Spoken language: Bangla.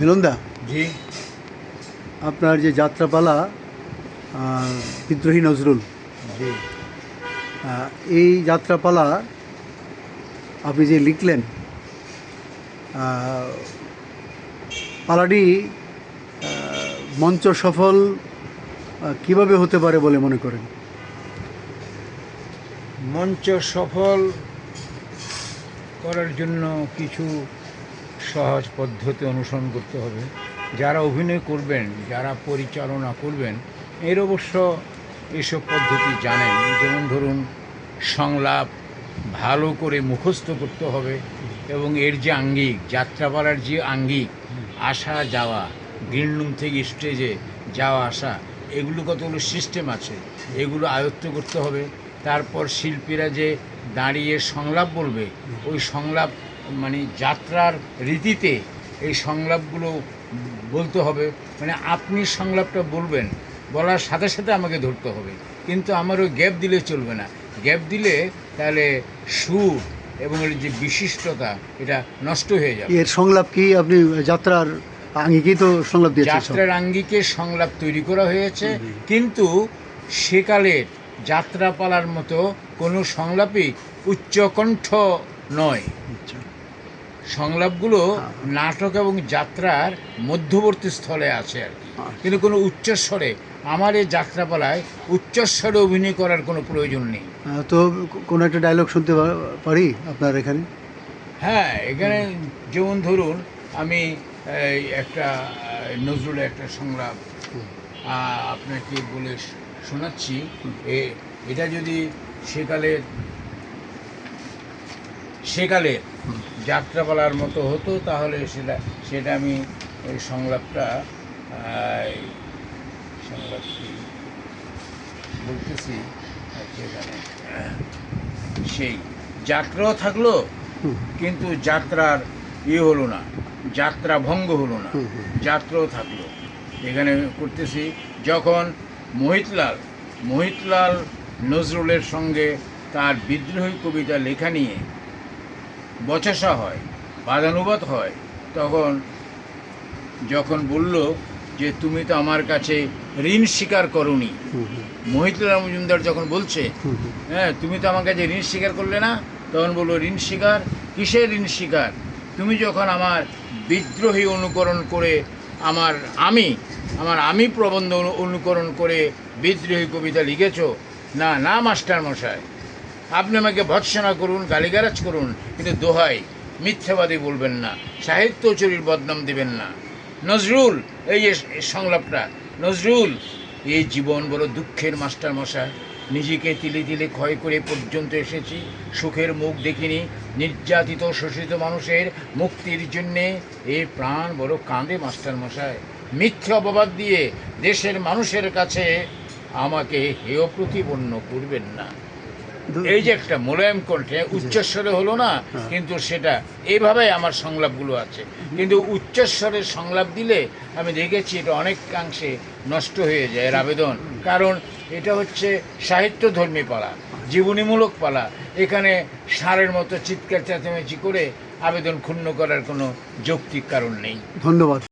মিলনদা? জি। আপনার যে যাত্রাপালা বিদ্রোহী নজরুল। জি। এই যাত্রাপালা আপনি যে লিখলেন পালাটি মঞ্চ সফল কীভাবে হতে পারে বলে মনে করেন? মঞ্চ সফল করার জন্য কিছু সহজ পদ্ধতি অনুসরণ করতে হবে। যারা অভিনয় করবেন, যারা পরিচালনা করবেন, এর অবশ্য এসব পদ্ধতি জানেন। যেমন ধরুন, সংলাপ ভালো করে মুখস্থ করতে হবে এবং এর যে আঙ্গিক, যাত্রাপালার যে আঙ্গিক, আসা, যাওয়া, গ্রিন রুম থেকে স্টেজে যাওয়া, আসা, এগুলো কতগুলো সিস্টেম আছে, এগুলো আয়ত্ত করতে হবে। তারপর শিল্পীরা যে দাঁড়িয়ে সংলাপ বলবে ওই সংলাপ মানে যাত্রার রীতিতে এই সংলাপগুলো বলতে হবে। মানে আপনি সংলাপটা বলবেন বলার সাথে সাথে আমাকে ধরতে হবে। কিন্তু আমার ওই গ্যাপ দিলে চলবে না। গ্যাপ দিলে তাহলে সুর এবং এর যে বিশিষ্টতা এটা নষ্ট হয়ে যাবে। এর সংলাপ কি আপনি যাত্রার আঙ্গিকেই তো সংলাপ দিয়েছেন যাত্রার আঙ্গিকে সংলাপ তৈরি করা হয়েছে। কিন্তু সেকালের যাত্রাপালার মতো কোনো সংলাপই উচ্চকণ্ঠ নয় আচ্ছা। সংলাপগুলো হ্যাঁ। নাটক এবং যাত্রার মধ্যবর্তী স্থলে আছে আর কি আচ্ছা। কিন্তু কোনো উচ্চস্বরে আমার এই যাত্রাপালায় উচ্চস্বরে অভিনয় করার কোনো প্রয়োজন নেই তো কোনো একটা ডায়লগ শুনতে পারি আপনার এখানে হ্যাঁ এখানে যেমন ধরুন আমি একটা নজরুলের একটা সংলাপ আপনাকে বলে শোনাচ্ছি এ- এটা যদি সেকালের সেকালের যাত্রাপালার মতো হতো তাহলে সেটা সেটা আমি ওই সংলাপটা সংলাপটি বলতেছি এখানে সেই যাত্রাও থাকল কিন্তু যাত্রার ইয়ে হলো না যাত্রা ভঙ্গ হলো না। যাত্রাও থাকল। এখানে করতেছি যখন মোহিতলাল মোহিতলাল নজরুলের সঙ্গে তার বিদ্রোহী কবিতা লেখা নিয়ে বচসা হয় বাদানুবাদ হয়। তখন যখন বলল যে তুমি তো আমার কাছে ঋণ স্বীকার করনি। মোহিতলাল মজুমদার যখন বলছে। হ্যাঁ তুমি তো আমার কাছে ঋণ স্বীকার করলে না? তখন বলল ঋণ স্বীকার? কিসের ঋণ স্বীকার? তুমি যখন আমার বিদ্রোহী অনুকরণ করে আমার আমি আমার আমি প্রবন্ধ অনু- অনুকরণ করে বিদ্রোহী কবিতা লিখেছ? না না, মাস্টার মশাই। আপনি আমাকে ভৎসনা করুন, গালিগালাজ করুন, কিন্তু দোহাই, মিথ্যাবাদী বলবেন না, সাহিত্য চুরির বদনাম দিবেন না। নজরুল, এই সংলাপটা, নজরুল, এই জীবন বড় দুঃখের, মাস্টার মশাই। নিজেকে তিলে তিলে ক্ষয় করে পর্যন্ত এসেছি। সুখের মুখ দেখিনি। নির্যাতিত শোষিত মানুষের মুক্তির জন্যে এই প্রাণ বড় কাঁদে মাস্টার মশাই মিথ্যে অপবাদ দিয়ে দেশের মানুষের কাছে আমাকে হেয় প্রতিপন্ন করবেন না। এই যে একটা মোলায়েম কণ্ঠে উচ্চস্বরে হলো না হ্যাঁ। কিন্তু সেটা এইভাবে আমার সংলাপগুলো আছে। কিন্তু উচ্চস্বরের সংলাপ দিলে আমি দেখেছি এটা অনেকাংশে নষ্ট হয়ে যায় এর আবেদন। কারণ এটা হচ্ছে সাহিত্য ধর্মী পালা, জীবনীমূলক পালা। এখানে সারের মতো চিৎকার চেঁচামেচি করে আবেদন ক্ষুণ্ণ করার কোনো যৌক্তিক কারণ নেই। ধন্যবাদ।